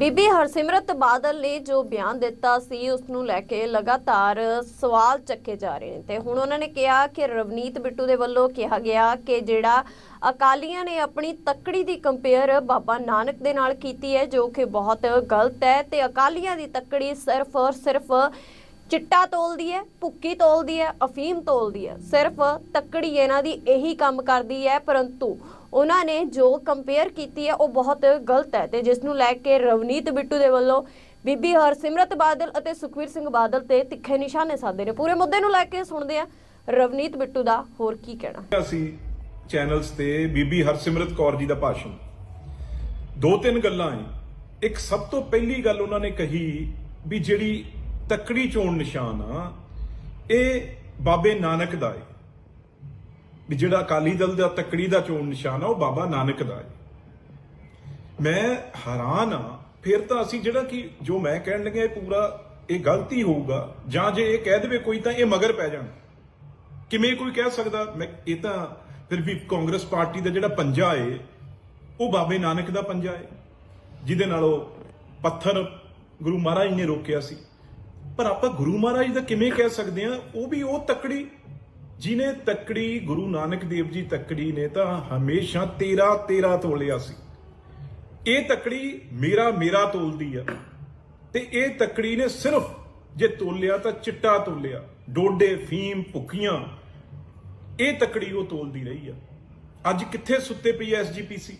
ਬੀਬੀ ਹਰਸਿਮਰਤ ਬਾਦਲ ਨੇ ਜੋ ਬਿਆਨ ਦਿੱਤਾ ਸੀ ਉਸ ਨੂੰ ਲੈ ਕੇ ਲਗਾਤਾਰ ਸਵਾਲ ਚੱਕੇ ਜਾ ਰਹੇ ਨੇ। ਤੇ ਹੁਣ ਉਹਨਾਂ ਨੇ ਕਿਹਾ ਕਿ ਰਵਨੀਤ ਬਿੱਟੂ ਦੇ ਵੱਲੋਂ ਕਿਹਾ ਗਿਆ ਕਿ ਜਿਹੜਾ ਅਕਾਲੀਆਂ ਨੇ ਆਪਣੀ ਤੱਕੜੀ ਦੀ ਕੰਪੇਅਰ ਬਾਬਾ ਨਾਨਕ ਦੇ ਨਾਲ ਕੀਤੀ ਹੈ, ਜੋ ਕਿ ਬਹੁਤ ਗਲਤ ਹੈ ਤੇ ਅਕਾਲੀਆਂ ਦੀ ਤੱਕੜੀ ਸਿਰਫ ਔਰ ਸਿਰਫ ਚਿੱਟਾ ਤੋਲਦੀ ਹੈ, ਭੁੱਕੀ ਤੋਲਦੀ ਹੈ, ਅਫੀਮ ਤੋਲਦੀ ਹੈ। ਸਿਰਫ ਤੱਕੜੀ ਇਹਨਾਂ ਦੀ ਇਹੀ ਕੰਮ ਕਰਦੀ ਹੈ, ਪਰੰਤੂ ਉਹਨਾਂ ਨੇ ਜੋ ਕੰਪੇਅਰ ਕੀਤੀ ਹੈ, ਉਹ ਬਹੁਤ ਗਲਤ ਹੈ ਤੇ ਜਿਸ ਨੂੰ ਲੈ ਕੇ ਰਵਨੀਤ ਬਿੱਟੂ ਦੇ ਵੱਲੋਂ ਬੀਬੀ ਹਰਸਿਮਰਤ ਬਾਦਲ ਅਤੇ ਸੁਖਵੀਰ ਸਿੰਘ ਬਾਦਲ ਤੇ ਤਿੱਖੇ ਨਿਸ਼ਾਨੇ ਸਾਧੇ ਨੇ। ਪੂਰੇ ਮੁੱਦੇ ਨੂੰ ਲੈ ਕੇ ਸੁਣਦੇ ਆ ਰਵਨੀਤ ਬਿੱਟੂ ਦਾ। ਹੋਰ ਕੀ ਕਹਿਣਾ? ਅਸੀਂ ਚੈਨਲਸ ਤੇ ਬੀਬੀ ਹਰਸਿਮਰਤ ਕੌਰ ਜੀ ਦਾ ਭਾਸ਼ਣ। ਦੋ ਤਿੰਨ ਗੱਲਾਂ ਹੈ। ਇੱਕ ਸਭ ਤੋਂ ਪਹਿਲੀ ਗੱਲ ਉਹਨਾਂ ਨੇ ਕਹੀ ਵੀ ਜਿਹੜੀ ਤੱਕੜੀ ਚੋਣ ਨਿਸ਼ਾਨ ਆ, ਇਹ ਬਾਬੇ ਨਾਨਕ ਦਾ ਹੈ। ਵੀ ਜਿਹੜਾ ਅਕਾਲੀ ਦਲ ਦਾ ਤੱਕੜੀ ਦਾ ਚੋਣ ਨਿਸ਼ਾਨ ਆ, ਉਹ ਬਾਬਾ ਨਾਨਕ ਦਾ ਹੈ। ਮੈਂ ਹੈਰਾਨ ਆ, ਫਿਰ ਤਾਂ ਅਸੀਂ ਜਿਹੜਾ ਕਿ ਜੋ ਮੈਂ ਕਹਿਣ ਲੱਗਿਆ, ਇਹ ਪੂਰਾ, ਇਹ ਗਲਤੀ ਹੋਊਗਾ, ਜਾਂ ਜੇ ਇਹ ਕਹਿ ਦੇਵੇ ਕੋਈ ਤਾਂ ਇਹ ਮਗਰ ਪੈ ਜਾਣ। ਕਿਵੇਂ ਕੋਈ ਕਹਿ ਸਕਦਾ? ਮੈਂ, ਇਹ ਤਾਂ ਫਿਰ ਵੀ ਕਾਂਗਰਸ ਪਾਰਟੀ ਦਾ ਜਿਹੜਾ ਪੰਜਾ ਏ, ਉਹ ਬਾਬੇ ਨਾਨਕ ਦਾ ਪੰਜਾ ਏ, ਜਿਹਦੇ ਨਾਲ ਉਹ ਪੱਥਰ ਗੁਰੂ ਮਹਾਰਾਜ ਨੇ ਰੋਕਿਆ ਸੀ। ਪਰ ਆਪਾਂ ਗੁਰੂ ਮਹਾਰਾਜ ਦਾ ਕਿਵੇਂ ਕਹਿ ਸਕਦੇ ਆ ਉਹ ਵੀ ਉਹ ਤੱਕੜੀ ਜਿਨੇ ਤੱਕੜੀ ਗੁਰੂ ਨਾਨਕ ਦੇਵ ਜੀ ਤੱਕੜੀ ਨੇ ਤਾਂ ਹਮੇਸ਼ਾ ਤੇਰਾ ਤੇਰਾ ਤੋਲਿਆ ਸੀ। ਇਹ ਤੱਕੜੀ ਮੇਰਾ ਮੇਰਾ ਤੋਲਦੀ ਆ ਤੇ ਇਹ ਤੱਕੜੀ ਨੇ ਸਿਰਫ ਜੇ ਤੋਲਿਆ ਤਾਂ ਚਿੱਟਾ ਤੋਲਿਆ, ਡੋਡੇ, ਫੀਮ ਭੁੱਕੀਆਂ ਇਹ ਤੱਕੜੀ ਉਹ ਤੋਲਦੀ ਰਹੀ ਆ। ਅੱਜ ਕਿੱਥੇ ਸੁੱਤੇ ਪਈ ਐ ਐਸਜੀਪੀਸੀ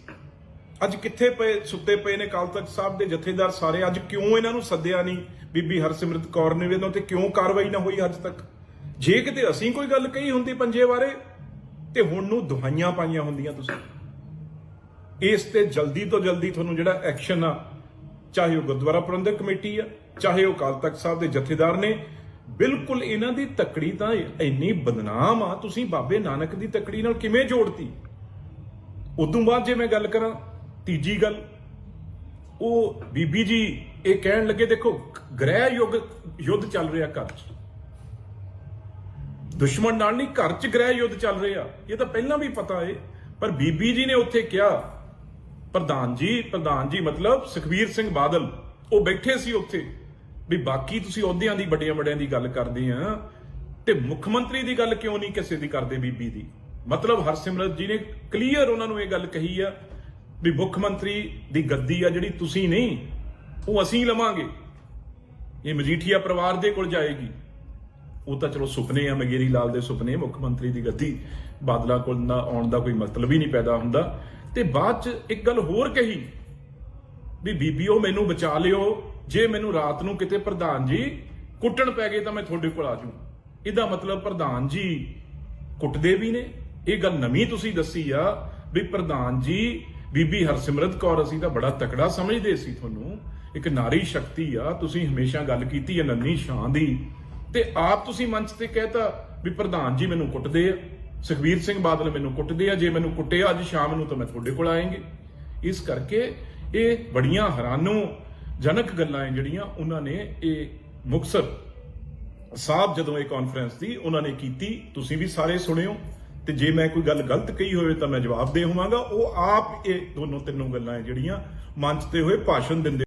ਅੱਜ ਕਿੱਥੇ ਪਏ ਸੁੱਤੇ ਪਏ ਨੇ ਕਾਲ ਤਖਤ ਸਾਹਿਬ ਦੇ ਜਥੇਦਾਰ ਸਾਰੇ? ਅੱਜ ਕਿਉਂ ਇਹਨਾਂ ਨੂੰ ਸੱਦਿਆ ਨਹੀਂ ਬੀਬੀ ਹਰਸਿਮਰਤ ਕੌਰ ਨੇ ਵੀ ਇਹਨਾਂ ਤੇ ਕਿਉਂ ਕਾਰਵਾਈ ਨਾ ਹੋਈ ਅੱਜ ਤੱਕ? ਜੇ ਕਿਤੇ ਅਸੀਂ ਕੋਈ ਗੱਲ ਕਹੀ ਹੁੰਦੀ ਪੰਜੇ ਬਾਰੇ, ਤੇ ਹੁਣ ਨੂੰ ਦੁਹਾਈਆਂ ਪਾਈਆਂ ਹੁੰਦੀਆਂ ਤੁਸੀਂ। ਇਸ ਤੇ ਜਲਦੀ ਤੋਂ ਜਲਦੀ ਤੁਹਾਨੂੰ ਜਿਹੜਾ ਐਕਸ਼ਨ ਆ, ਚਾਹੇ ਉਹ ਗੁਰਦੁਆਰਾ ਪ੍ਰਬੰਧਕ ਕਮੇਟੀ ਆ, ਚਾਹੇ ਉਹ ਅਕਾਲ ਤਖਤ ਸਾਹਿਬ ਦੇ ਜਥੇਦਾਰ ਨੇ, ਬਿਲਕੁਲ ਇਹਨਾਂ ਦੀ ਤਕੜੀ ਤਾਂ ਇੰਨੀ ਬਦਨਾਮ ਆ, ਤੁਸੀਂ ਬਾਬੇ ਨਾਨਕ ਦੀ ਤਕੜੀ ਨਾਲ ਕਿਵੇਂ ਜੋੜਤੀ? ਉਦੋਂ ਬਾਅਦ ਜੇ ਮੈਂ ਗੱਲ ਕਰਾਂ, ਤੀਜੀ ਗੱਲ, ਉਹ ਬੀਬੀ ਜੀ ਇਹ ਕਹਿਣ ਲੱਗੇ, ਦੇਖੋ, ਗ੍ਰਹਿ ਯੁੱਗ, ਯੁੱਧ ਚੱਲ ਰਿਹਾ ਘਰ 'ਚ। ਦੁਸ਼ਮਣ ਨਾਲ ਨਹੀਂ, ਘਰ 'ਚ ਗ੍ਰਹਿ ਯੁੱਧ ਚੱਲ ਰਿਹਾ ਇਹ ਤਾਂ ਪਹਿਲਾਂ ਵੀ ਪਤਾ ਏ। ਪਰ ਬੀਬੀ ਜੀ ਨੇ ਉੱਥੇ ਕਿਹਾ, ਪ੍ਰਧਾਨ ਜੀ ਪ੍ਰਧਾਨ ਜੀ, ਮਤਲਬ ਸੁਖਵੀਰ ਸਿੰਘ ਬਾਦਲ, ਉਹ ਬੈਠੇ ਸੀ ਉੱਥੇ। ਵੀ ਬਾਕੀ ਤੁਸੀਂ ਅਹੁਦਿਆਂ ਦੀ ਵੱਡੀਆਂ ਵੱਡਿਆਂ ਦੀ ਗੱਲ ਕਰਦੇ ਆ। ਤੇ ਮੁੱਖ ਮੰਤਰੀ ਦੀ ਗੱਲ ਕਿਉਂ ਨਹੀਂ ਕਿਸੇ ਦੀ ਕਰਦੇ ਬੀਬੀ ਦੀ? ਮਤਲਬ ਹਰਸਿਮਰਤ ਜੀ ਨੇ ਕਲੀਅਰ ਉਹਨਾਂ ਨੂੰ ਇਹ ਗੱਲ ਕਹੀ ਆ ਵੀ ਮੁੱਖ ਮੰਤਰੀ ਦੀ ਗੱਦੀ ਆ ਜਿਹੜੀ ਤੁਸੀਂ ਨਹੀਂ, ਉਹ ਅਸੀਂ ਲਵਾਂਗੇ। ਇਹ ਮਜੀਠੀਆ ਪਰਿਵਾਰ ਦੇ ਕੋਲ ਜਾਏਗੀ। ਉਹ ਤਾਂ ਚਲੋ ਸੁਪਨੇ ਆ, ਮਗੇਰੀ ਲਾਲ ਦੇ ਸੁਪਨੇ, ਮੁੱਖ ਮੰਤਰੀ ਦੀ ਗੱਦੀ ਬਾਦਲਾ ਕੋਲ ਨਾ ਆਉਣ ਦਾ ਕੋਈ ਮਤਲਬ ਹੀ ਨਹੀਂ ਪੈਦਾ ਹੁੰਦਾ। ਤੇ ਬਾਅਦ ਚ ਇੱਕ ਗੱਲ ਹੋਰ ਕਹੀ ਵੀ ਬੀਬੀਓ ਮੈਨੂੰ ਬਚਾ ਲਿਓ। ਜੇ ਮੈਨੂੰ ਰਾਤ ਨੂੰ ਕਿਤੇ ਪ੍ਰਧਾਨ ਜੀ ਕੁੱਟਣ ਪੈ ਗਏ ਤਾਂ ਮੈਂ ਤੁਹਾਡੇ ਕੋਲ ਆ ਜੂ ਇਹਦਾ ਮਤਲਬ ਪ੍ਰਧਾਨ ਜੀ ਕੁੱਟਦੇ ਵੀ ਨੇ। ਇਹ ਗੱਲ ਨਵੀਂ ਤੁਸੀਂ ਦੱਸੀ ਆ ਵੀ ਪ੍ਰਧਾਨ ਜੀ, ਬੀਬੀ ਹਰਸਿਮਰਤ ਕੌਰ, ਅਸੀਂ ਤਾਂ ਬੜਾ ਤਕੜਾ ਸਮਝਦੇ ਸੀ ਤੁਹਾਨੂੰ। ਇੱਕ ਨਾਰੀ ਸ਼ਕਤੀ ਆ, ਤੁਸੀਂ ਹਮੇਸ਼ਾ ਗੱਲ ਕੀਤੀ ਹੈ ਨੰਨੀ ਸ਼ਾਂ ਦੀ। ਤੇ ਆਪ ਤੁਸੀਂ ਮੰਚ ਤੇ ਕਹਿਤਾ ਵੀ ਪ੍ਰਧਾਨ ਜੀ ਮੈਨੂੰ ਕੁੱਟਦੇ ਆ ਸੁਖਵੀਰ ਸਿੰਘ ਬਾਦਲ ਮੈਨੂੰ ਕੁੱਟਦੇ ਆ, ਜੇ ਮੈਨੂੰ ਕੁੱਟਿਆ ਅੱਜ ਸ਼ਾਮ ਨੂੰ ਤਾਂ ਮੈਂ ਤੁਹਾਡੇ ਕੋਲ ਆਏਂਗੇ। ਇਸ ਕਰਕੇ ਇਹ ਬੜੀਆਂ ਹੈਰਾਨੋ ਜਨਕ ਗੱਲਾਂ ਹੈ ਜਿਹੜੀਆਂ ਉਹਨਾਂ ਨੇ ਇਹ ਮੁਕਸਰ ਸਾਹਿਬ ਜਦੋਂ ਇਹ ਕਾਨਫਰੰਸ ਦੀ ਉਹਨਾਂ ਨੇ ਕੀਤੀ, ਤੁਸੀਂ ਵੀ ਸਾਰੇ ਸੁਣਿਓ, ਤੇ ਜੇ ਮੈਂ ਕੋਈ ਗੱਲ ਗਲਤ ਕਹੀ ਹੋਵੇ ਤਾਂ ਮੈਂ ਜਵਾਬ ਦੇ ਹੋਵਾਂਗਾ। ਉਹ ਆਪ ਇਹ ਦੋਨੋਂ ਤਿੰਨੋਂ ਗੱਲਾਂ ਹੈ ਜਿਹੜੀਆਂ ਮੰਚ ਤੇ ਹੋਏ ਭਾਸ਼ਣ ਦਿੰਦੇ